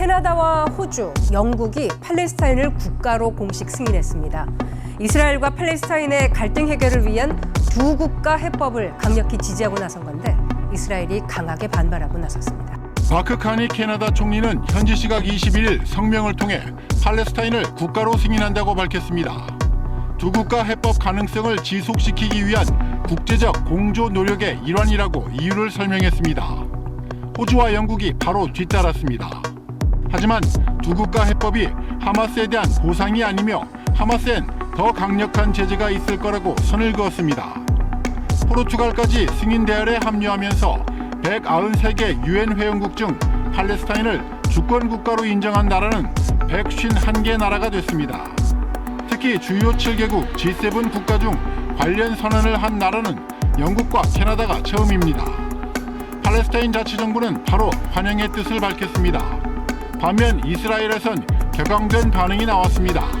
캐나다와 호주, 영국이 팔레스타인을 국가로 공식 승인했습니다. 이스라엘과 팔레스타인의 갈등 해결을 위한 두 국가 해법을 강력히 지지하고 나선 건데 이스라엘이 강하게 반발하고 나섰습니다. 마크 카니 캐나다 총리는 현지 시각 21일 성명을 통해 팔레스타인을 국가로 승인한다고 밝혔습니다. 두 국가 해법 가능성을 지속시키기 위한 국제적 공조 노력의 일환이라고 이유를 설명했습니다. 호주와 영국이 바로 뒤따랐습니다. 하지만 두 국가 해법이 하마스에 대한 보상이 아니며 하마스엔 더 강력한 제재가 있을 거라고 선을 그었습니다. 포르투갈까지 승인 대열에 합류하면서 193개 유엔 회원국 중 팔레스타인을 주권 국가로 인정한 나라는 151개 나라가 됐습니다. 특히 주요 7개국 G7 국가 중 관련 선언을 한 나라는 영국과 캐나다가 처음입니다. 팔레스타인 자치정부는 바로 환영의 뜻을 밝혔습니다. 반면 이스라엘에선 격앙된 반응이 나왔습니다.